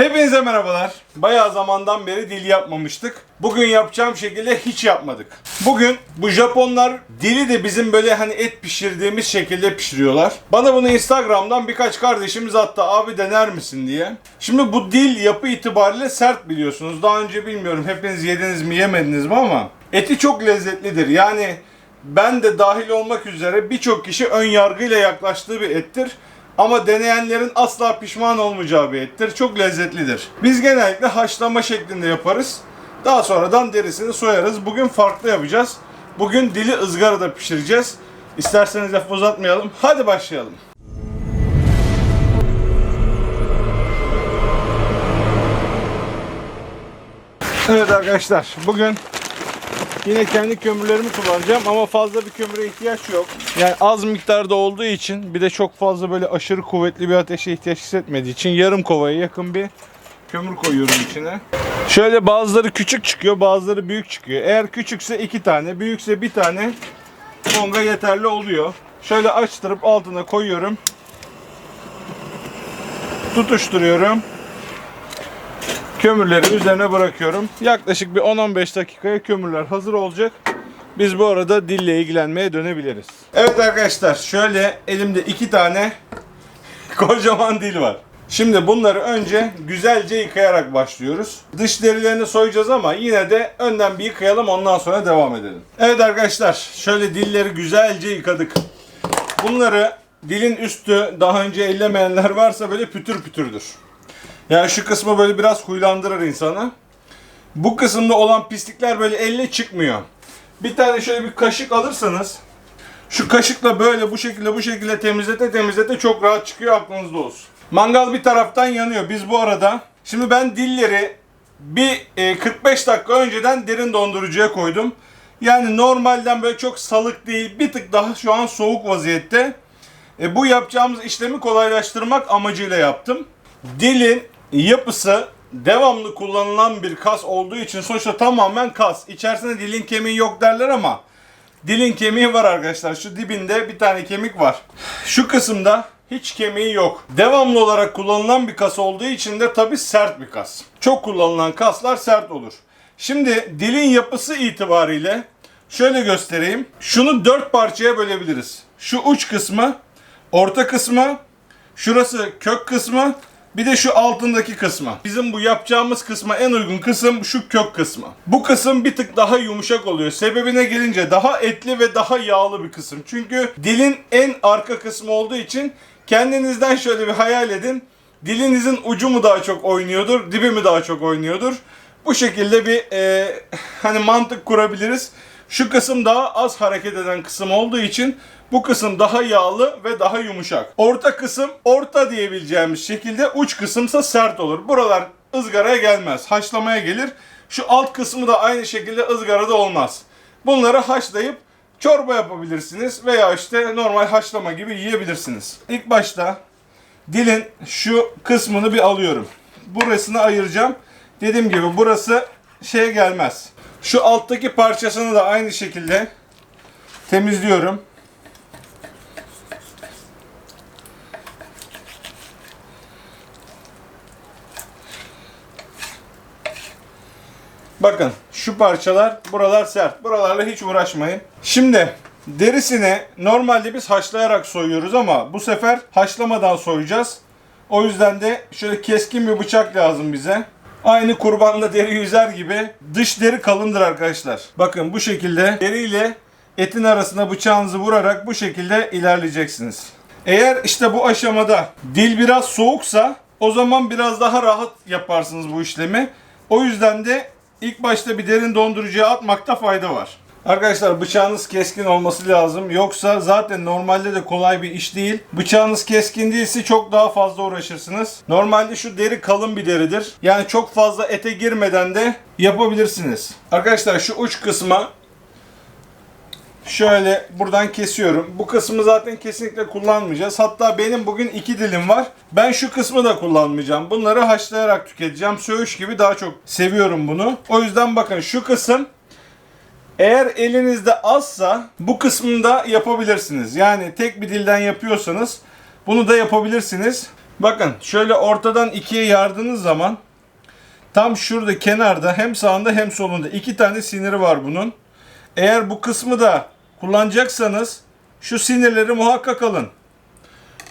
Hepinize merhabalar. Bayağı zamandan beri dil yapmamıştık. Bugün yapacağım şekilde hiç yapmadık. Bugün bu Japonlar dili de bizim böyle hani et pişirdiğimiz şekilde pişiriyorlar. Bana bunu Instagram'dan birkaç kardeşimiz attı abi dener misin diye. Şimdi bu dil yapı itibariyle sert biliyorsunuz. Daha önce bilmiyorum hepiniz yediniz mi yemediniz mi ama eti çok lezzetlidir. Yani ben de dahil olmak üzere birçok kişi ön yargıyla yaklaştığı bir ettir. Ama deneyenlerin asla pişman olmayacağı bir ettir. Çok lezzetlidir. Biz genellikle haşlama şeklinde yaparız. Daha sonradan derisini soyarız. Bugün farklı yapacağız. Bugün dili ızgarada pişireceğiz. İsterseniz lafı uzatmayalım. Hadi başlayalım. Evet arkadaşlar bugün Yine kendi kömürlerimi kullanacağım ama fazla bir kömüre ihtiyaç yok. Yani az miktarda olduğu için bir de çok fazla böyle aşırı kuvvetli bir ateşe ihtiyaç hissetmediği için yarım kovaya yakın bir kömür koyuyorum içine. Şöyle bazıları küçük çıkıyor bazıları büyük çıkıyor. Eğer küçükse iki tane büyükse bir tane konga yeterli oluyor. Şöyle açtırıp altına koyuyorum. Tutuşturuyorum kömürleri üzerine bırakıyorum. Yaklaşık bir 10-15 dakikaya kömürler hazır olacak. Biz bu arada dille ilgilenmeye dönebiliriz. Evet arkadaşlar şöyle elimde iki tane kocaman dil var. Şimdi bunları önce güzelce yıkayarak başlıyoruz. Dış derilerini soyacağız ama yine de önden bir yıkayalım ondan sonra devam edelim. Evet arkadaşlar şöyle dilleri güzelce yıkadık. Bunları dilin üstü daha önce ellemeyenler varsa böyle pütür pütürdür. Yani şu kısmı böyle biraz huylandırır insanı. Bu kısımda olan pislikler böyle elle çıkmıyor. Bir tane şöyle bir kaşık alırsanız şu kaşıkla böyle bu şekilde bu şekilde temizlete temizlete çok rahat çıkıyor aklınızda olsun. Mangal bir taraftan yanıyor. Biz bu arada şimdi ben dilleri bir e, 45 dakika önceden derin dondurucuya koydum. Yani normalden böyle çok salık değil bir tık daha şu an soğuk vaziyette. E, bu yapacağımız işlemi kolaylaştırmak amacıyla yaptım. Dilin yapısı devamlı kullanılan bir kas olduğu için sonuçta tamamen kas. İçerisinde dilin kemiği yok derler ama dilin kemiği var arkadaşlar. Şu dibinde bir tane kemik var. Şu kısımda hiç kemiği yok. Devamlı olarak kullanılan bir kas olduğu için de tabi sert bir kas. Çok kullanılan kaslar sert olur. Şimdi dilin yapısı itibariyle şöyle göstereyim. Şunu dört parçaya bölebiliriz. Şu uç kısmı, orta kısmı, şurası kök kısmı, bir de şu altındaki kısmı. Bizim bu yapacağımız kısma en uygun kısım şu kök kısmı. Bu kısım bir tık daha yumuşak oluyor. Sebebine gelince daha etli ve daha yağlı bir kısım. Çünkü dilin en arka kısmı olduğu için kendinizden şöyle bir hayal edin. Dilinizin ucu mu daha çok oynuyordur, dibi mi daha çok oynuyordur? Bu şekilde bir e, hani mantık kurabiliriz. Şu kısım daha az hareket eden kısım olduğu için bu kısım daha yağlı ve daha yumuşak. Orta kısım orta diyebileceğimiz şekilde uç kısımsa sert olur. Buralar ızgaraya gelmez. Haşlamaya gelir. Şu alt kısmı da aynı şekilde ızgarada olmaz. Bunları haşlayıp çorba yapabilirsiniz veya işte normal haşlama gibi yiyebilirsiniz. İlk başta dilin şu kısmını bir alıyorum. Burasını ayıracağım. Dediğim gibi burası şeye gelmez. Şu alttaki parçasını da aynı şekilde temizliyorum. Bakın şu parçalar buralar sert. Buralarla hiç uğraşmayın. Şimdi derisini normalde biz haşlayarak soyuyoruz ama bu sefer haşlamadan soyacağız. O yüzden de şöyle keskin bir bıçak lazım bize. Aynı kurbanda deri yüzer gibi dış deri kalındır arkadaşlar. Bakın bu şekilde deriyle etin arasına bıçağınızı vurarak bu şekilde ilerleyeceksiniz. Eğer işte bu aşamada dil biraz soğuksa o zaman biraz daha rahat yaparsınız bu işlemi. O yüzden de ilk başta bir derin dondurucuya atmakta fayda var. Arkadaşlar bıçağınız keskin olması lazım. Yoksa zaten normalde de kolay bir iş değil. Bıçağınız keskin değilse çok daha fazla uğraşırsınız. Normalde şu deri kalın bir deridir. Yani çok fazla ete girmeden de yapabilirsiniz. Arkadaşlar şu uç kısma şöyle buradan kesiyorum. Bu kısmı zaten kesinlikle kullanmayacağız. Hatta benim bugün iki dilim var. Ben şu kısmı da kullanmayacağım. Bunları haşlayarak tüketeceğim. Söğüş gibi daha çok seviyorum bunu. O yüzden bakın şu kısım eğer elinizde azsa bu kısmını da yapabilirsiniz. Yani tek bir dilden yapıyorsanız bunu da yapabilirsiniz. Bakın şöyle ortadan ikiye yardığınız zaman tam şurada kenarda hem sağında hem solunda iki tane siniri var bunun. Eğer bu kısmı da kullanacaksanız şu sinirleri muhakkak alın.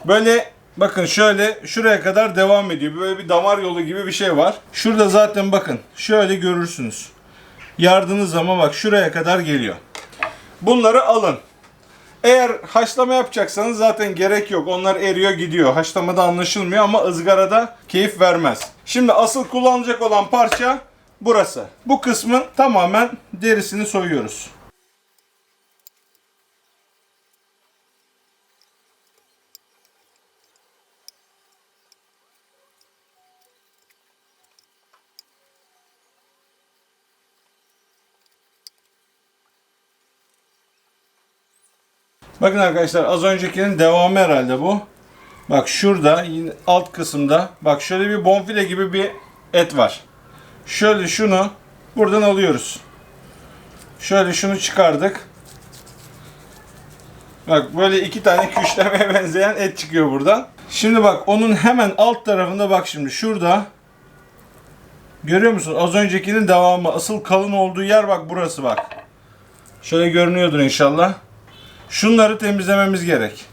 Böyle bakın şöyle şuraya kadar devam ediyor. Böyle bir damar yolu gibi bir şey var. Şurada zaten bakın şöyle görürsünüz. Yardığınız zaman bak şuraya kadar geliyor. Bunları alın. Eğer haşlama yapacaksanız zaten gerek yok. Onlar eriyor gidiyor. Haşlamada anlaşılmıyor ama ızgarada keyif vermez. Şimdi asıl kullanılacak olan parça burası. Bu kısmın tamamen derisini soyuyoruz. Bakın arkadaşlar az öncekinin devamı herhalde bu. Bak şurada yine alt kısımda bak şöyle bir bonfile gibi bir et var. Şöyle şunu buradan alıyoruz. Şöyle şunu çıkardık. Bak böyle iki tane küşlemeye benzeyen et çıkıyor buradan. Şimdi bak onun hemen alt tarafında bak şimdi şurada. Görüyor musun? Az öncekinin devamı. Asıl kalın olduğu yer bak burası bak. Şöyle görünüyordur inşallah. Şunları temizlememiz gerek.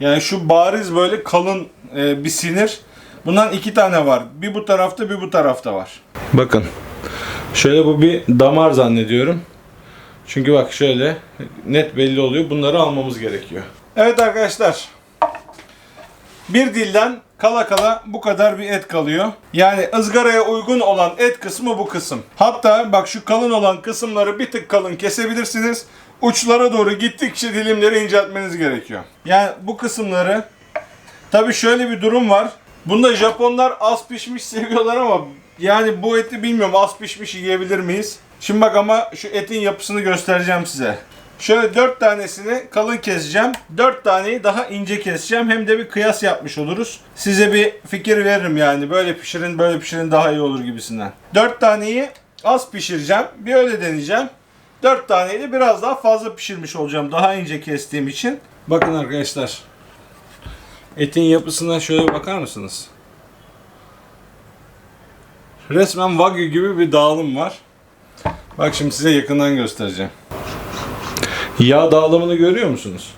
Yani şu bariz böyle kalın e, bir sinir. Bundan iki tane var. Bir bu tarafta bir bu tarafta var. Bakın. Şöyle bu bir damar zannediyorum. Çünkü bak şöyle net belli oluyor. Bunları almamız gerekiyor. Evet arkadaşlar. Bir dilden kala kala bu kadar bir et kalıyor. Yani ızgaraya uygun olan et kısmı bu kısım. Hatta bak şu kalın olan kısımları bir tık kalın kesebilirsiniz. Uçlara doğru gittikçe dilimleri inceltmeniz gerekiyor. Yani bu kısımları tabi şöyle bir durum var. Bunda Japonlar az pişmiş seviyorlar ama yani bu eti bilmiyorum az pişmiş yiyebilir miyiz? Şimdi bak ama şu etin yapısını göstereceğim size. Şöyle 4 tanesini kalın keseceğim. 4 taneyi daha ince keseceğim. Hem de bir kıyas yapmış oluruz. Size bir fikir veririm yani. Böyle pişirin, böyle pişirin daha iyi olur gibisinden. 4 taneyi az pişireceğim. Bir öyle deneyeceğim. 4 taneyi biraz daha fazla pişirmiş olacağım. Daha ince kestiğim için. Bakın arkadaşlar. Etin yapısına şöyle bakar mısınız? Resmen wagyu gibi bir dağılım var. Bak şimdi size yakından göstereceğim. Yağ dağılımını görüyor musunuz?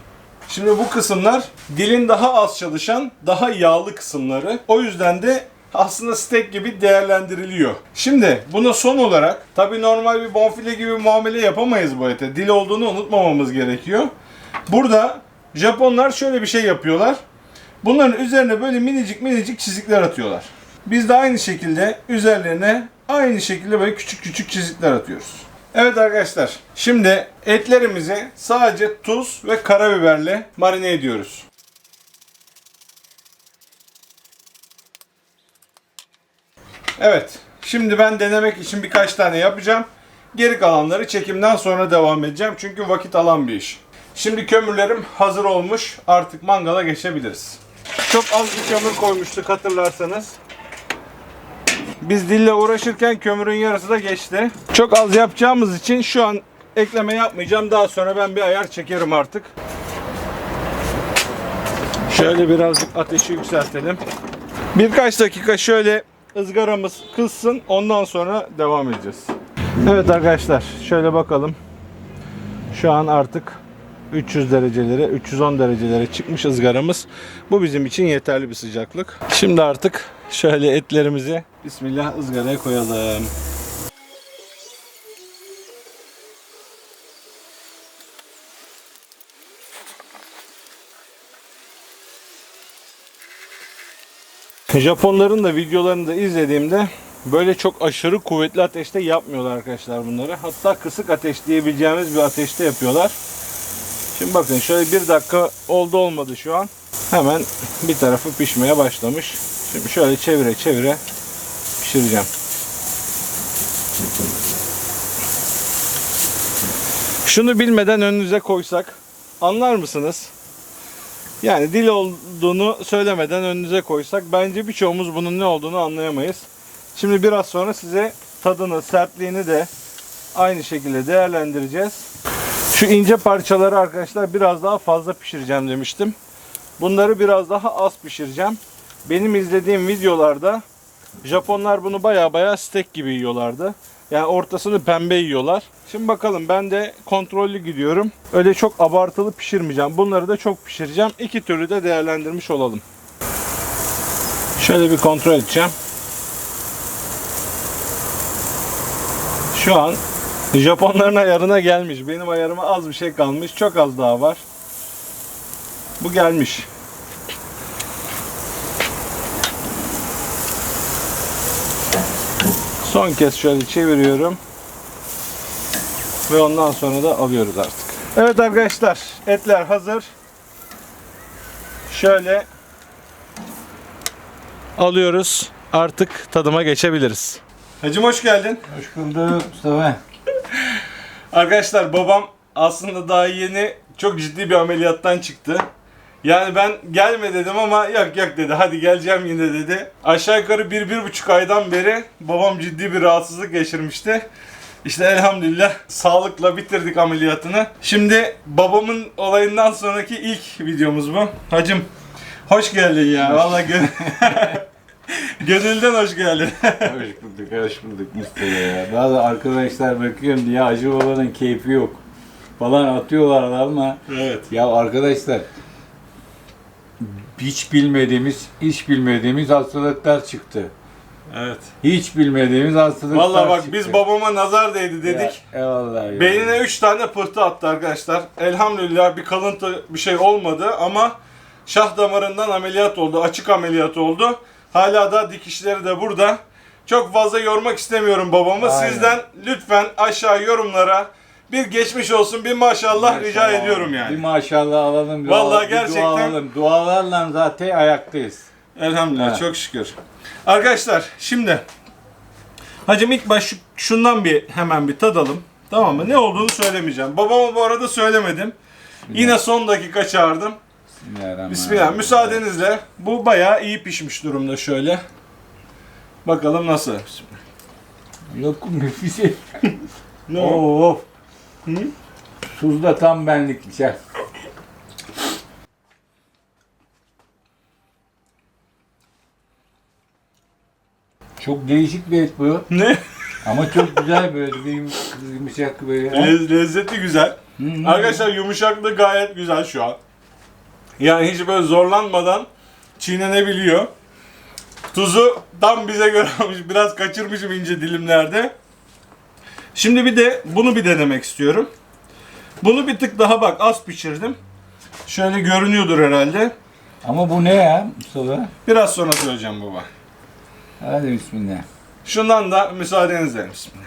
Şimdi bu kısımlar dilin daha az çalışan, daha yağlı kısımları. O yüzden de aslında steak gibi değerlendiriliyor. Şimdi buna son olarak tabi normal bir bonfile gibi muamele yapamayız bu ete. Dil olduğunu unutmamamız gerekiyor. Burada Japonlar şöyle bir şey yapıyorlar. Bunların üzerine böyle minicik minicik çizikler atıyorlar. Biz de aynı şekilde üzerlerine aynı şekilde böyle küçük küçük çizikler atıyoruz. Evet arkadaşlar şimdi etlerimizi sadece tuz ve karabiberle marine ediyoruz. Evet şimdi ben denemek için birkaç tane yapacağım. Geri kalanları çekimden sonra devam edeceğim çünkü vakit alan bir iş. Şimdi kömürlerim hazır olmuş artık mangala geçebiliriz. Çok az bir kömür koymuştuk hatırlarsanız. Biz dille uğraşırken kömürün yarısı da geçti. Çok az yapacağımız için şu an ekleme yapmayacağım. Daha sonra ben bir ayar çekerim artık. Şöyle birazcık ateşi yükseltelim. Birkaç dakika şöyle ızgaramız kızsın. Ondan sonra devam edeceğiz. Evet arkadaşlar şöyle bakalım. Şu an artık 300 derecelere, 310 derecelere çıkmış ızgaramız. Bu bizim için yeterli bir sıcaklık. Şimdi artık şöyle etlerimizi Bismillah ızgaraya koyalım. Japonların da videolarını da izlediğimde böyle çok aşırı kuvvetli ateşte yapmıyorlar arkadaşlar bunları. Hatta kısık ateş diyebileceğimiz bir ateşte yapıyorlar. Şimdi bakın şöyle bir dakika oldu olmadı şu an. Hemen bir tarafı pişmeye başlamış. Şimdi şöyle çevire çevire pişireceğim. Şunu bilmeden önünüze koysak anlar mısınız? Yani dil olduğunu söylemeden önünüze koysak bence birçoğumuz bunun ne olduğunu anlayamayız. Şimdi biraz sonra size tadını, sertliğini de aynı şekilde değerlendireceğiz. Şu ince parçaları arkadaşlar biraz daha fazla pişireceğim demiştim. Bunları biraz daha az pişireceğim. benim izlediğim videolarda Japonlar bunu baya baya steak gibi yiyorlardı. Yani ortasını pembe yiyorlar. Şimdi bakalım ben de kontrollü gidiyorum. Öyle çok abartılı pişirmeyeceğim. Bunları da çok pişireceğim. İki türlü de değerlendirmiş olalım. Şöyle bir kontrol edeceğim. Şu an Japonların ayarına gelmiş. Benim ayarıma az bir şey kalmış. Çok az daha var. Bu gelmiş. Son kez şöyle çeviriyorum. Ve ondan sonra da alıyoruz artık. Evet arkadaşlar etler hazır. Şöyle alıyoruz. Artık tadıma geçebiliriz. Hacım hoş geldin. Hoş bulduk Mustafa. Arkadaşlar babam aslında daha yeni çok ciddi bir ameliyattan çıktı. Yani ben gelme dedim ama yok yok dedi hadi geleceğim yine dedi. Aşağı yukarı bir, bir buçuk aydan beri babam ciddi bir rahatsızlık geçirmişti. İşte elhamdülillah sağlıkla bitirdik ameliyatını. Şimdi babamın olayından sonraki ilk videomuz bu. Hacım hoş geldin ya. Vallahi gö- gönülden hoş geldin. hoş bulduk, hoş bulduk Mustafa ya. Bazı arkadaşlar bakıyorum diye acı babanın keyfi yok falan atıyorlar ama evet. ya arkadaşlar hiç bilmediğimiz, hiç bilmediğimiz hastalıklar çıktı. Evet. Hiç bilmediğimiz hastalıklar Vallahi bak çıktı. biz babama nazar değdi dedik. Ya, eyvallah ya. Beynine 3 tane pıhtı attı arkadaşlar. Elhamdülillah bir kalıntı bir şey olmadı ama şah damarından ameliyat oldu. Açık ameliyat oldu. Hala da dikişleri de burada. Çok fazla yormak istemiyorum babamı. Aynen. Sizden lütfen aşağı yorumlara bir geçmiş olsun bir maşallah rica Maşallah. ediyorum Bir yani. maşallah alalım. Vallahi bir gerçekten- Dua alalım. Dualarla zaten ayaktayız. Elhamdülillah Evet. çok şükür. Arkadaşlar şimdi Hacım ilk baş şu- şundan bir hemen bir tadalım. Tamam mı? Ne olduğunu söylemeyeceğim. Babama bu arada söylemedim. Yine son dakika çağırdım. Bismillahirrahmanirrahim. Bismillah. Müsaadenizle bu bayağı iyi pişmiş durumda şöyle. Bakalım nasıl. Bir şey. Ne o? Oo. Tuz da tam benlikmiş ha. Çok değişik bir et bu. Ne? Ama çok güzel böyle yumuşak böyle. Le- lezzeti güzel. Hı hı. Arkadaşlar yumuşaklığı gayet güzel şu an. Yani hiç böyle zorlanmadan çiğnenebiliyor. Tuzu tam bize göre almış. Biraz kaçırmışım ince dilimlerde. Şimdi bir de bunu bir denemek istiyorum. Bunu bir tık daha bak az pişirdim. Şöyle görünüyordur herhalde. Ama bu ne ya Mustafa? Biraz sonra söyleyeceğim baba. Hadi bismillah. Şundan da müsaadenizle. Bismillah.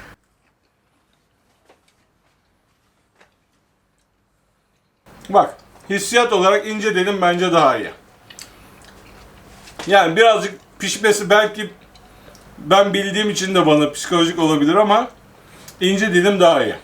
Bak hissiyat olarak ince dilim bence daha iyi. Yani birazcık pişmesi belki ben bildiğim için de bana psikolojik olabilir ama ince dilim daha iyi.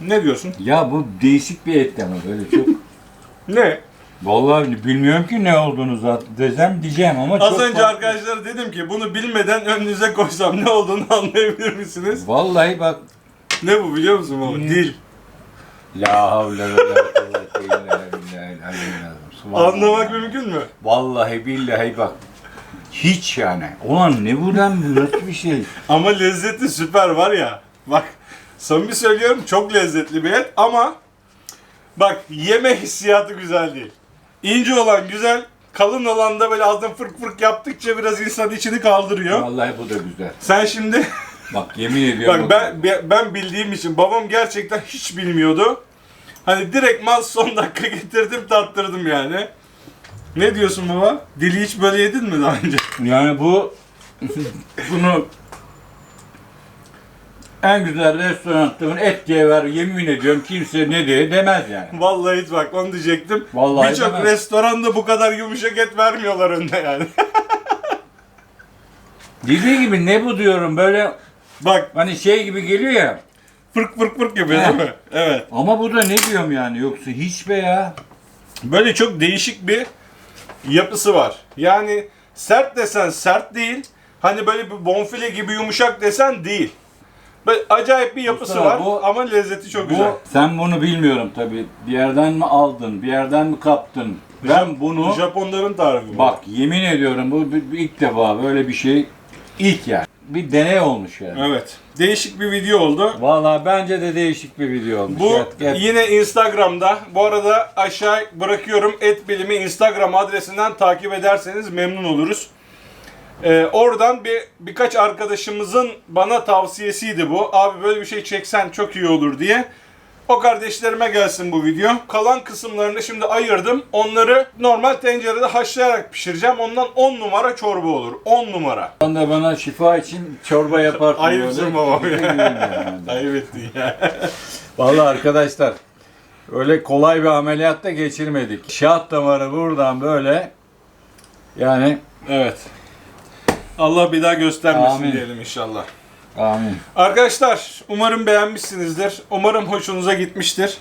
Ne diyorsun? Ya bu değişik bir et ama böyle çok. Ne? Vallahi bilmiyorum ki ne olduğunu zaten desem diyeceğim ama Az çok önce farklı. arkadaşlara dedim ki bunu bilmeden önünüze koysam ne olduğunu anlayabilir misiniz? Vallahi bak Ne bu biliyor musun baba? Hmm. Dil. La havle ve la kuvvete illa. Anlamak mümkün mü? Vallahi billahi bak. Hiç yani. Ulan ne bu lan nasıl bir şey? Ama lezzeti süper var ya. Bak samimi söylüyorum çok lezzetli bir et ama bak yeme hissiyatı güzel değil. İnce olan güzel, kalın olan da böyle ağzından fırk fırk yaptıkça biraz insan içini kaldırıyor. Vallahi bu da güzel. Sen şimdi Bak yemin ediyorum. bak ben ben bildiğim için babam gerçekten hiç bilmiyordu. Hani direkt mal son dakika getirdim tattırdım yani. Ne diyorsun baba? Dili hiç böyle yedin mi daha önce? Yani bu bunu en güzel restoranın et ver yemin ediyorum kimse ne diye demez yani. Vallahi hiç bak onu diyecektim. Vallahi Birçok demez. restoranda bu kadar yumuşak et vermiyorlar önüne yani. Dediği gibi ne bu diyorum böyle bak hani şey gibi geliyor ya. fırk fırk fırk yapıyor değil mi? Evet. Ama bu da ne diyorum yani yoksa hiç be ya. Böyle çok değişik bir yapısı var. Yani sert desen sert değil. Hani böyle bir bonfile gibi yumuşak desen değil. Böyle acayip bir yapısı Mustafa, var bu- ama lezzeti çok Bu güzel. sen bunu bilmiyorum tabi. Bir yerden mi aldın, bir yerden mi kaptın? Ben bunu Japonların tarifi bu. bak yemin ediyorum bu bir- bir ilk defa böyle bir şey ilk yani. Bir deney olmuş yani. Evet. Değişik bir video oldu. Vallahi bence de değişik bir video olmuş. Bu Evet, evet. yine Instagram'da. Bu arada aşağı bırakıyorum. Et bilimi Instagram adresinden takip ederseniz memnun oluruz. Ee, oradan bir birkaç arkadaşımızın bana tavsiyesiydi bu. Abi böyle bir şey çeksen çok iyi olur diye. O kardeşlerime gelsin bu video. Kalan kısımlarını şimdi ayırdım. Onları normal tencerede haşlayarak pişireceğim. Ondan 10 numara çorba olur. 10 numara. Sen de bana şifa için çorba yaparsın. Ayıpsın babam ya. Yani. Ayıp ettin ya. Vallahi arkadaşlar öyle kolay bir ameliyat da geçirmedik. Şah damarı buradan böyle yani Evet. Allah bir daha göstermesin Amin. diyelim inşallah. amin. Arkadaşlar umarım beğenmişsinizdir. Umarım hoşunuza gitmiştir.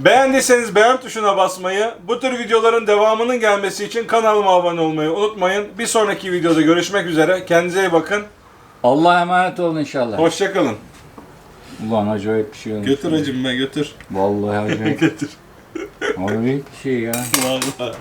Beğendiyseniz beğen tuşuna basmayı, bu tür videoların devamının gelmesi için kanalıma abone olmayı unutmayın. Bir sonraki videoda görüşmek üzere. Kendinize iyi bakın. Allah'a emanet olun inşallah. Hoşçakalın. Ulan acayip bir şey olmuş. Götür hacım be götür. Vallahi acayip. götür. acayip bir şey ya. Vallahi.